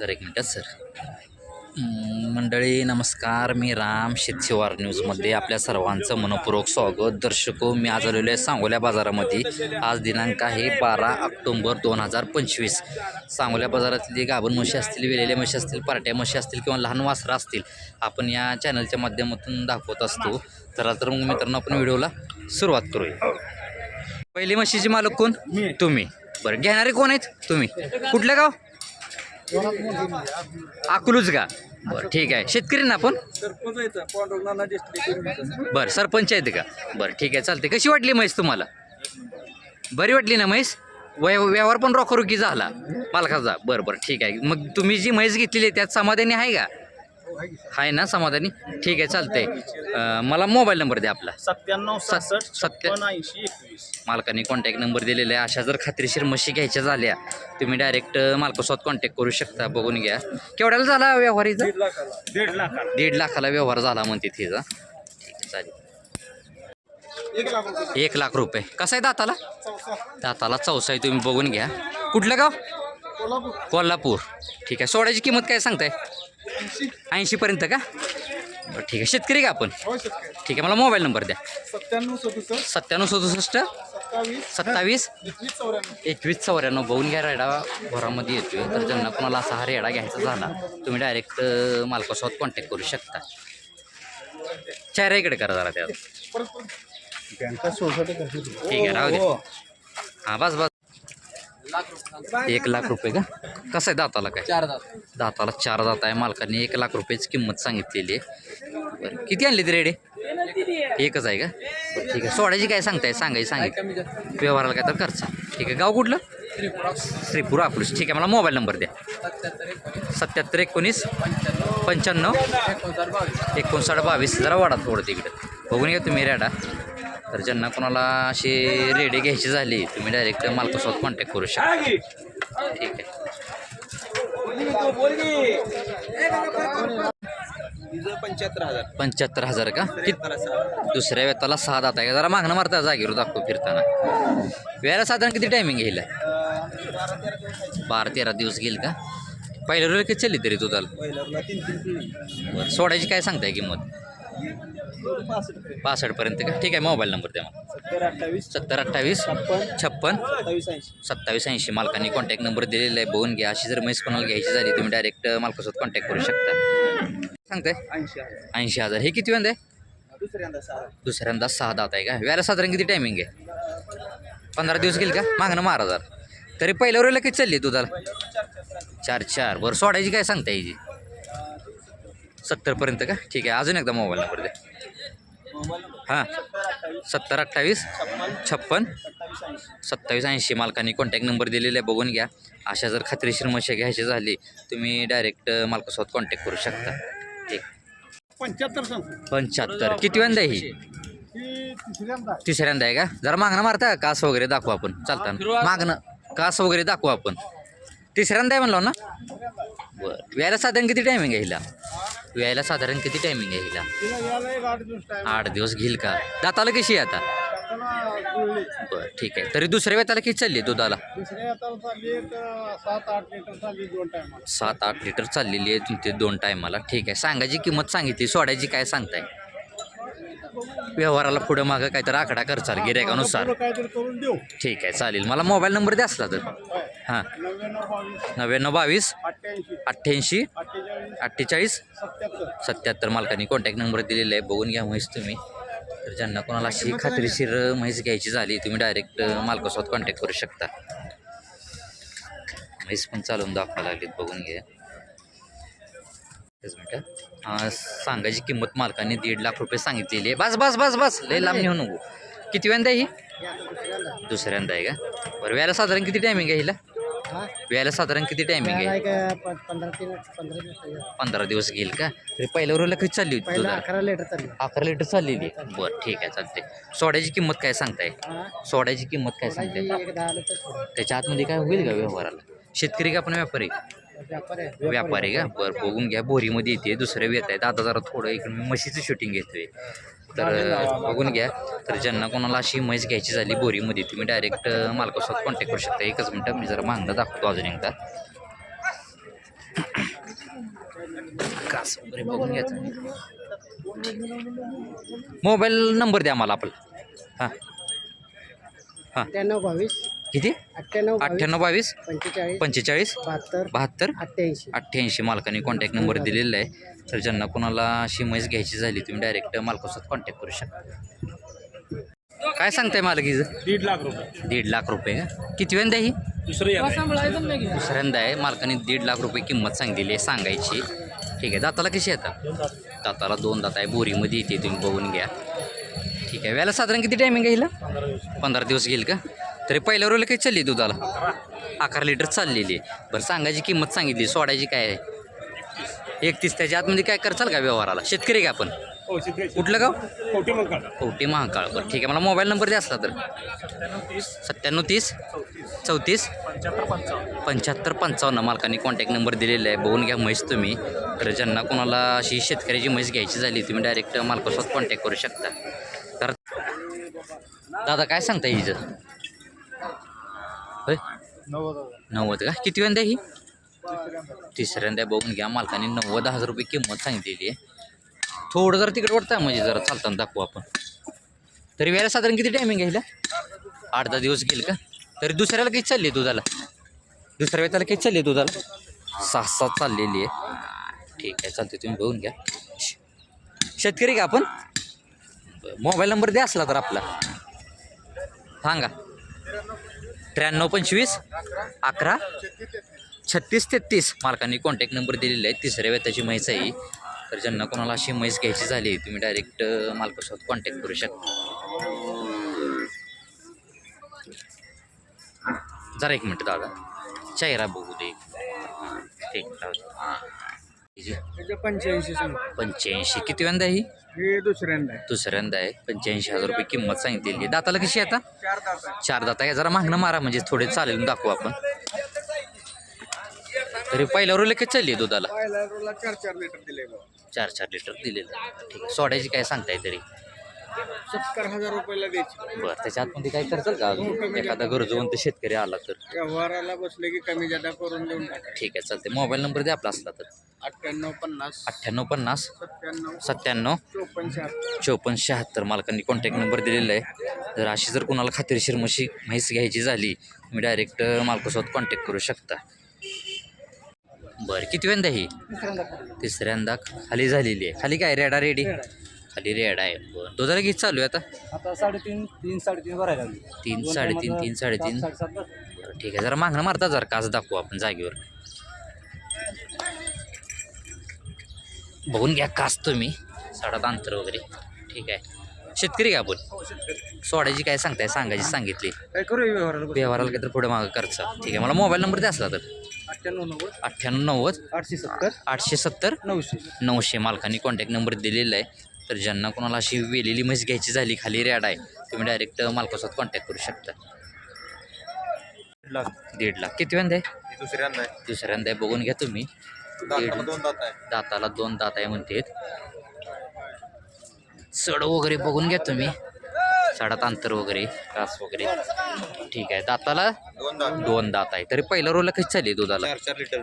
जरा एक मिनटात सर. मंडळी नमस्कार. मी राम शेतशिवार न्यूजमध्ये आपल्या सर्वांचं मनपूर्वक स्वागत. दर्शको मी आज आलेलो आहे सांगोल्या बाजारामध्ये. आज दिनांक आहे बारा ऑक्टोंबर दोन हजार पंचवीस. सांगोल्या बाजारातली गाभण म्हशी असतील वेलेल्या म्हशी असतील पार्ट्या म्हशी असतील किंवा लहान वासरं असतील आपण या चॅनलच्या माध्यमातून दाखवत असतो. चला तर मग मित्रांनो आपण व्हिडिओला सुरुवात करूया. पहिली म्हशीची मालक कोण? तुम्ही. बरं घेणारे कोण आहेत? तुम्ही. कुठलं गाव? अकलूज का? बरं ठीक आहे. शेतकरी ना आपण? बरं सरपंच आहेत का? बरं ठीक आहे चालते कशी वाटली म्हैस तुम्हाला? बरी वाटली ना म्हैस? वय व्यवहार पण रोखरोखी झाला. मालकाचा. बरं बरं ठीक आहे. मग तुम्ही जी म्हैस घेतलेली आहे त्यात समाधानी आहे का? आहे ना समाधानी? ठीक आहे चालतंय. अं, मला मोबाईल नंबर द्या आपला. सत्त्याण्णव सहासष्ट सत्त्या- छप्पन ऐंशी एकवीस. मालकाने कॉन्टॅक्ट नंबर दिलेला आहे. अशा जर खात्रीशीर म्हशी घ्यायच्या झाल्या तुम्ही डायरेक्ट मालकासोबत कॉन्टॅक्ट करू शकता. बघून घ्या. केवढ्याला झाला व्यवहार इथं? दीड लाखाला. दीड लाखाला. दीड लाखाला व्यवहार झाला म्हणते तिचा ठीक आहे चालेल. एक लाख रुपये. एक लाख रुपये. कसं आहे दाताला? चौसा दाताला चौसा आहे तुम्ही बघून घ्या. कुठलं गाव? कोल्हापूर. कोल्हापूर. ठीक आहे सोड्याची किंमत काय सांगताय? ऐंशी ऐंशीपर्यंत का? बरं ठीक आहे. शेतकरी का आपण? ठीक आहे मला मोबाईल नंबर द्या. सत्त्याण्णव सदुसष्ट. सत्त्याण्णव सदुसष्ट. सत्तावीस. एकवीस चौऱ्याण्णव. बघून घ्या रेडा घरामध्ये येतोय. तर ज्यांना कोणाला असा हा रेडा घ्यायचा झाला तुम्ही डायरेक्ट मालकासोबत कॉन्टॅक्ट करू शकता. चेहरा इकडे करा जरा त्यात ठीक आहे राहू दे. हां बस बस. एक लाख रुपये का? कसं आहे दाताला काय? चार दात. दाताला चार दात आहे. मालकाने एक लाख रुपयाची किंमत सांगितलेली आहे. बरं किती आणली ती रेडे? एकच आहे का? ठीक आहे. सोडायची काय सांगताय? सांगायची सांगितलं व्यवहाराला काय तर खर्च. ठीक आहे. गाव कुठलं? श्रीपूर अकलूस ठीक आहे. मला मोबाईल नंबर द्या. सत्याहत्तर एकोणीस. पंच्याण्णव. एकोणसाठ बावीस. जरा वाढा थोडं तिकडं. बघून घ्या तुम्ही रेडा. तर ज्यांना कोणाला अशी रेडे घ्यायची झाली तुम्ही डायरेक्ट मालकासोबत कॉन्टॅक्ट करू शकता. ठीक आहे. पंच्याहत्तर हजार. पंच्याहत्तर हजार का? दुसऱ्या वेताला सहा दात आहे. का जरा मागणं मारता जागेवर दाखव फिरताना. वेळेला साधारण किती टायमिंग घेईल? बारा तेरा दिवस घेईल का? पहिल्या रोल किती चालली तरी पिढी. बरं सोडायची काय सांगताय किंमत? पासष्ट पासष्टपर्यंत का? ठीक आहे मोबाईल नंबर द्या मग सत्तर अठ्ठावीस. सत्तर अठ्ठावीस छप्पन. छप्पन. सत्तावीस ऐंशी. सत्तावीस ऐंशी. मालकाने कॉन्टॅक्ट नंबर दिलेला आहे बघून घ्या. अशी जर म्हैस कोणाला घ्यायची झाली तुम्ही डायरेक्ट मालकासोबत कॉन्टॅक्ट करू शकता. सांगताय? ऐंशी हजार. ऐंशी हजार. हे किती आहे? दुसऱ्यांदा सहा. दुसऱ्यांदा सहा दात आहे का? व्याला साधारण किती टायमिंग आहे? पंधरा दिवस गेल का? मागणं मारा हजार तरी पहिल्या वेळेला किती चालली दुधाला? चार चार. बरं सोडायची काय सांगता याची सत्तरपर्यंत का? ठीक आहे अजून एकदा मोबाईल नंबर द्या हां सत्तर अठ्ठावीस छप्पन सत्तावीस ऐंशी. मालकाने कॉन्टॅक्ट नंबर दिलेला आहे बघून घ्या. अशा जर खात्रीशीर मशा घ्यायची झाली तुम्ही डायरेक्ट मालकासोबत कॉन्टॅक्ट करू शकता. ठीक. पंच्याहत्तर पंच्याहत्तर. किती वेळा ही? ही तिसऱ्यांदा तिसऱ्यांदा आहे का? जरा मागणं मारता कास वगैरे दाखवू आपण. चालताना मागणं कास वगैरे दाखवू आपण. तिसऱ्यांदा आहे म्हणलो ना? बरं. व्यायला साधारण किती टायमिंग आहे हिला? व्यायला साधारण किती टायमिंग आहे हिला? आठ दिवस घेईल का? दाताला कशी आहे आता? बरं ठीक आहे. तरी दुसऱ्या वेताला किती चालली दुधाला? सात आठ लिटर चाललेली आहे. तुमची दोन टायमाला ठीक आहे. सांगायची किंमत सांगितली सोडायची काय सांगताय? व्यवहाराला पुढं मागं काहीतरी आकडा करचाल गिरायकानुसार पुढं काहीतरी करून देऊ. ठीक आहे चालेल. मला मोबाईल नंबर द्या असला तर. हां. नव्याण्णव बावीस. नव्याण्णव बावीस. अठ्ठ्याऐंशी. अठ्ठ्याऐंशी. अठ्ठेचाळीस. अठ्ठेचाळीस. सत्याहत्तर. सत्याहत्तर मालकाने कॉन्टॅक्ट नंबर दिलेला आहे. बघून घ्या म्हैस तुम्ही. तर ज्यांना कोणाला अशी खात्रीशीर म्हैस घ्यायची झाली तुम्ही डायरेक्ट मालकासोबत कॉन्टॅक्ट करू शकता. म्हैस पण चालवून दाखवा लागलीत बघून घ्या. तेच सांगायची किंमत मालकाने दीड लाख रुपये सांगितलेली आहे. बस बस बस बस. लय लांब नेऊ नको. किती वेळांदा ही? दुसऱ्यांदा आहे का? बरं व्याला साधारण किती टायमिंग आहे हिला? व्याला साधारण किती टायमिंग आहे? पंधरा दिवस घेईल का? तरी पहिल्या रोला कधी चालली होती तुझा अकरा लिटर चालली. अकरा लिटर चाललेली. बरं ठीक आहे चालते सोड्याची किंमत काय सांगताय? सोड्याची किंमत काय सांगताय? त्याच्या आतमध्ये काय होईल का व्यवहाराला? शेतकरी का आपण व्यापारी? व्यापार का? बरं बघून घ्या. बोरीमध्ये येते दुसरे येत आहेत. आता जरा थोडं इकडे मी म्हशीचं शूटिंग घेतोय. तर बघून घ्या. तर ज्यांना कोणाला अशी म्हैस घ्यायची झाली बोरीमध्ये तुम्ही डायरेक्ट मालकासोबत कॉन्टॅक्ट करू शकता. एकच मिनटं मी जरा मागणं दाखवतो अजून एकदा. कास वगैरे बघून घ्यायचं मोबाईल नंबर द्या मला आपला. हां. अठ्ठ्याण्णव बावीस. किती? अठ्ठ्याण्णव बावीस अठ्ठ्याण्णव बावीस? पंचेचाळीस पंचेचाळीस? बहात्तर बहात्तर? अठ्ठ्याऐंशी. अठ्ठ्याऐंशी मालकाने कॉन्टॅक्ट नंबर दिलेला आहे. तर ज्यांना कोणाला अशी म्हैस घ्यायची झाली तुम्ही डायरेक्ट मालकासोबत कॉन्टॅक्ट करू शकता. काय सांगताय मालकीचं? दीड लाख रुपये. दीड लाख रुपये किती वेंदा ही? दुसरं दुसऱ्यांदा आहे. मालकाने दीड लाख रुपये किंमत सांगितलेली आहे सांगायची. ठीक आहे. दाताला कशी येतात? दाताला दोन दात आहे. बोरीमध्ये येते तुम्ही बघून घ्या. ठीक आहे. वेळेला साधारण किती टायमिंग आहे हिला? पंधरा दिवस. घेईल का? तरी पहिल्या रोला काही चालली दुधाला. अकरा लिटर चाललेली. आहे बरं सांगायची किंमत सांगितली सोडायची काय आहे? एकतीस त्याच्या आतमध्ये काय करचाल का व्यवहाराला? शेतकरी का आपण? कुठलं गाव? कोटी महाकाळ. बरं ठीक आहे. मला मोबाईल नंबर द्या असला तर. सत्त्याण्णव तीस. चौतीस. पंच्याहत्तर पंचावन्न. मालकाने कॉन्टॅक्ट नंबर दिलेला आहे. बघून घ्या म्हैस तुम्ही. तर ज्यांना कोणाला अशी शेतकऱ्याची म्हैस घ्यायची झाली तुम्ही डायरेक्ट मालकासोबत कॉन्टॅक्ट करू शकता. तर दादा काय सांगता हिचं? होय? नव्वद का? किती वेंदा ही? तिसऱ्यांदा बघून घ्या. मालकाने नव्वद हजार रुपये किंमत सांगितलेली आहे. थोडं जर तिकडे वाटतं म्हणजे जरा चालताना दाखवू आपण. तरी वेळेला साधारण किती टायमिंग घ्यायला आठ दहा दिवस घेईल का? तरी दुसऱ्याला किती चालली आहे दुधाला? दुसऱ्या वेळेला किती चालली दुधाला? सहा सात चाललेली आहे. ठीक आहे चालते तुम्ही बघून घ्या. शेतकरी का आपण? मोबाईल नंबर द्या असला तर आपला. सांगा. त्र्याण्णव पंचवीस अकरा छत्तीस तेहतीस. मार्कांनी कॉन्टॅक्ट नंबर दिलेला आहे तिसऱ्या वेताची म्हैस आहे तर ज्यांना कोणाला अशी म्हैस घ्यायची झाली तुम्ही डायरेक्ट मालकासोबत कॉन्टॅक्ट करू शकता. जरा एक मिनटं दादा. चेहरा बघू दे. हां, ठीक हां. त्याचे पंच्याऐंशी किती वेंदा आहे ही? हे दुसऱ्यांदा आहे. दुसऱ्यांदा आहे. पंच्याऐंशी हजार रुपये किंमत सांगितलेली आहे. दाताला कशी आहे आता? चार तास आहे. चार दाता आहे. जरा मागणं मारा म्हणजे थोडे चालेल दाखवू आपण. तरी पहिल्या रोल लगेच चालली आहे दुधाला? चार चार लिटर दिले चार चार लिटर दिलेलं. आहे ठीक आहे. सोडायची काय सांगताय तरी? सत्तर हजार रुपयाला द्यायची. बरं त्याच्या आतमध्ये काय करचाल का अजून? एखादा गरजवंत शेतकरी आला तर? व्यवहाराला बसले की कमी जादा करून देऊन टाका. ठीक आहे चालते मोबाईल नंबर द्या आपला असला तर. अठ्ठ्याण्णव पन्नास. अठ्ठ्याण्णव पन्नास. सत्त्याण्णव. सत्त्याण्णव. चोपन्न शहात्तर. चौपन्न शहात्तर. मालकांनी कॉन्टॅक्ट नंबर दिलेला आहे. जर अशी जर कोणाला खात्रीशीर म्हशी म्हैस घ्यायची झाली तुम्ही डायरेक्ट मालकासोबत कॉन्टॅक्ट करू शकता. बरं किती वेंदा ही? तिसऱ्यांदा खाली झालेली आहे. खाली काय? रेडा रेडी खाली रेडा आहे बरं दुधाला किती चालू आहे आता. आता साडेतीन तीन साडेतीन भरायला लागली तीन साडेतीन तीन साडेतीन. बरं ठीक आहे. जरा मागणं मारता जरा काच दाखवू आपण जागेवर. बघून घ्या कास तुम्ही साडात अंतर वगैरे. ठीक आहे. शेतकरी का आपण? सोडायची काय सांगताय? सांगायची सांगितली. काय करू व्यवहाराला व्यवहाराला काहीतरी पुढे मागं खर्च ठीक आहे. मला मोबाईल नंबर द्या असला तर. अठ्ठ्याण्णव नव्वद. अठ्ठ्याण्णव नव्वद. आठशे सत्तर. आठशे सत्तर. नऊशे. नऊशे. मालकांनी कॉन्टॅक्ट नंबर दिलेला आहे. तर ज्यांना कोणाला अशी वेलेली म्हैस घ्यायची झाली खाली रॅड आहे तुम्ही डायरेक्ट मालकासोबत कॉन्टॅक्ट करू शकता. दीड लाख. किती वेंदा आहे? दुसऱ्यांदा आहे दुसऱ्यांदा आहे, बघून घ्या तुम्ही. दीड दोन दात आहे. दाताला दोन दात आहे म्हणतात. सड वगैरे बघून घ्या तुम्ही. सडात अंतर वगैरे कास वगैरे. ठीक आहे. दाताला दोन दात. दोन दात आहे. तरी पहिला रोला कशी चालली दुधाला? चार चार लिटर.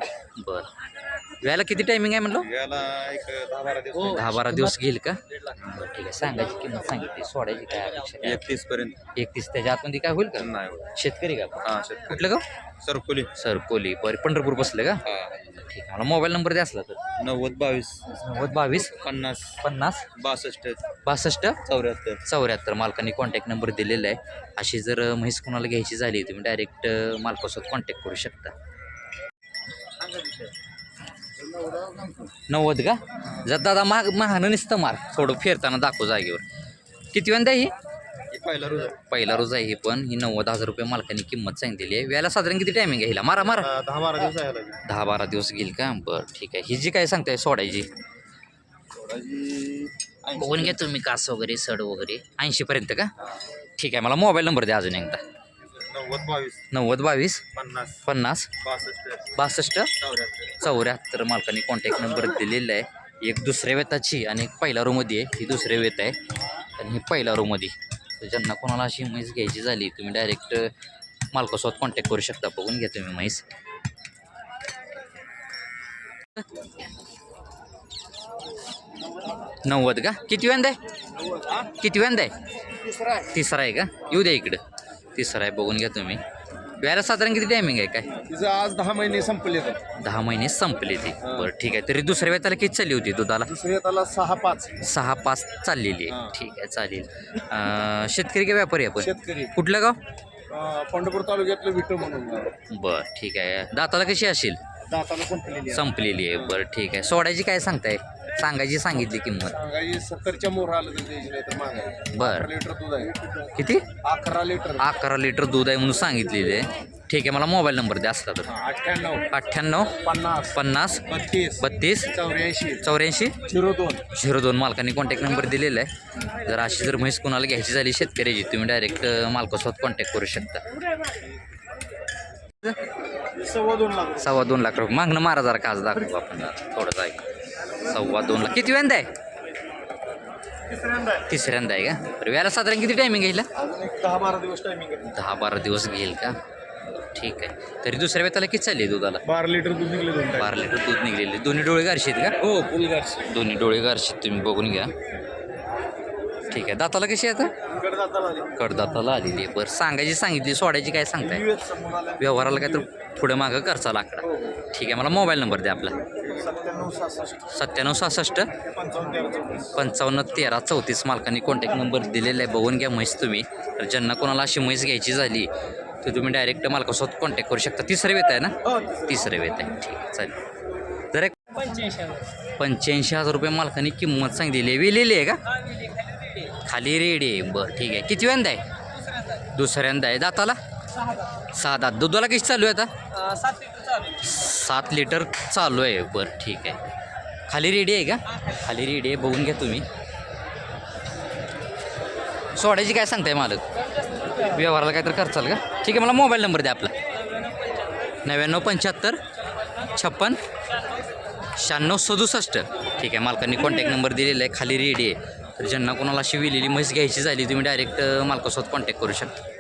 बरं. वेळेला किती टायमिंग आहे म्हणलं? याला एक दहा बारा दिवस. दहा बारा दिवस घेईल का? बरं ठीक आहे. सांगायची किंमत सांगितली. सोडायची काय अपेक्षा? एकतीस पर्यंत. एकतीस त्याच्या आतमध्ये काय होईल का? नाही शेतकरी का आपण? हा शेतकरी. कुठलं गाव? सरकोली. सर कोली बरं पंढरपूर बसलं का? ठीक आहे. मला मोबाईल नंबर द्या असला तर. नव्वद बावीस. नव्वद बावीस? पन्नास. पन्नास? बासष्ट. बासष्ट? चौऱ्याहत्तर. चौऱ्याहत्तर. मालकांनी कॉन्टॅक्ट नंबर दिलेला आहे. अशी जर म्हैस कोणाला घ्यायची झाली तुम्ही डायरेक्ट मालकासोबत कॉन्टॅक्ट करू शकता. नव्वद का? जर दादा महाग महानं नुसतं मार. थोडं फिरताना दाखव जागेवर. किती वेळा ही? पहिला रोज पहिला रोज आहे ही पण. ही नव्वद हजार रुपये मालकांनी किंमत सांगितलेली आहे. वेळेला साधारण किती टायमिंग आहे हिला? मारा मारा. दहा बारा दिवस आहे दहा बारा दिवस घेईल का? बरं ठीक आहे. ही जी काय सांगताय सोडायची? बघून घ्या तुम्ही कास वगैरे सड वगैरे. ऐंशीपर्यंत का? ठीक आहे मला मोबाईल नंबर द्या अजून एकदा. नव्वद बावीस. नव्वद बावीस? पन्नास. पन्नास? बासष्ट. चौऱ्याहत्तर. मालकांनी कॉन्टॅक्ट नंबर दिलेला आहे. एक दुसऱ्या वेताची आणि एक पहिल्या रोमध्ये आहे. ही दुसऱ्या वेत आहे. आणि ही पहिल्या रोमध्ये तर ज्यांना कोणाला अशी म्हैस घ्यायची झाली तुम्ही डायरेक्ट मालकासोबत कॉन्टॅक्ट करू शकता. बघून घ्या तुम्ही म्हैस. नव्वद का? किती वेंदा आहे? किती वेंदा आहे? तिसरा आहे का? येऊ द्या इकडं. तिसरा आहे बघून घ्या तुम्ही. व्यायला साधारण किती टायमिंग आहे काय? तिचं आज दहा महिने संपले तर. दहा महिने संपले ते. बरं ठीक आहे. तरी दुसऱ्या वेळेला किती चालली होती दुधाला? दुसऱ्या त्याला सहा पाच. सहा पाच चाललेली आहे. ठीक आहे चालेल. अं, शेतकरी का व्यापारी आपण? शेतकरी. कुठलं गाव? अं, पंढरपूर तालुक्यातलं विठो म्हणून गाव. बरं ठीक आहे. दाताला कशी असेल? दाताला संपलेली आहे. संपलेली आहे. बरं ठीक आहे. सोडायची काय सांगताय? सांगायची सांगितली किंमत? सांगायची सत्तरच्या मोहर आलं तर द्यायची नाही तर मागायची. बरं. अकरा लिटर दूध आहे. किती? अकरा लिटर. अकरा लिटर दूध आहे म्हणून सांगितलेले आहे. ठीक आहे मला मोबाईल नंबर द्या असला तर. अठ्ठ्याण्णव. अठ्ठ्याण्णव. पन्नास. पन्नास. बत्तीस. बत्तीस. चौऱ्याऐंशी. चौऱ्याऐंशी. झिरो दोन. झिरो दोन. मालकांनी कॉन्टॅक्ट नंबर दिलेला आहे. जर अशी जर म्हैस कुणाला घ्यायची झाली शेतकऱ्याची तुम्ही डायरेक्ट मालकासोबत कॉन्टॅक्ट करू शकता. सव्वा दोन लाख सव्वा दोन लाख रुपये. मागणं मारा जरा काज दाखवू आपण. थोडंच आहे सव्वा दोन लाख किती वेंदा आहे? तिसऱ्यांदा आहे का? व्याला साधारण किती टायमिंग घेईल दहा बारा दिवस टायमिंग दहा बारा दिवस घेईल का? ठीक आहे. तरी दुसऱ्या वेळेला किती चालली दुधाला? बारा लिटर दूध निघले बारा लिटर दूध निघलेले. दोन्ही डोळे गारशी आहेत का? हो फुल गारशी दोन्ही डोळे गारशी तुम्ही बघून घ्या. ठीक आहे. दाताला कशी आहे आता. कडदाताला आलेली आहे. बरं सांगायची सांगितली सोडायची काय सांगताय? व्यवहाराला काय तर पुढे मागं खर्चा लाकडा. हो हो. ठीक आहे मला मोबाईल नंबर द्या आपला. सत्त्याण्णव सहासष्ट. सत्त्याण्णव सहासष्ट? पंचावन्न तेरा चौतीस. पंचावन्न तेरा चौतीस मालकांनी कॉन्टॅक्ट नंबर दिलेला आहे. बघून घ्या म्हैस तुम्ही. तर ज्यांना कोणाला अशी म्हैस घ्यायची झाली तर तुम्ही डायरेक्ट मालकासोबत कॉन्टॅक्ट करू शकता. तिसरे वेत आहे ना? हो तिसरे वेत आहे. ठीक आहे चालेल. तर एक पंच्याऐंशी हजार. रुपये मालकाने किंमत सांगितलेली आहे. विलेली आहे का? खाली रेडी आहे. बरं ठीक आहे. किती वेंदा आहे? दुसऱ्यांदा आहे. दाताला? सहा दात. दुधाला किती चालू आहे आता? सात लिटर चालू आहे. बरं ठीक आहे. खाली रेडी आहे का? खाली रेडी आहे. बघून घ्या तुम्ही. सोडायची काय सांगताय मालक? व्यवहाराला काय तर करचाल का? ठीक आहे मला मोबाईल नंबर द्या आपला. नव्याण्णव पंच्याहत्तर छप्पन शहाण्णव सदुसष्ट. ठीक आहे मालकांनी कॉन्टॅक्ट नंबर दिलेला आहे. खाली रेडी आहे. तर ज्यांना कोणाला अशी विलेली म्हैस घ्यायची झाली तुम्ही डायरेक्ट मालकासोबत कॉन्टॅक्ट करू शकता.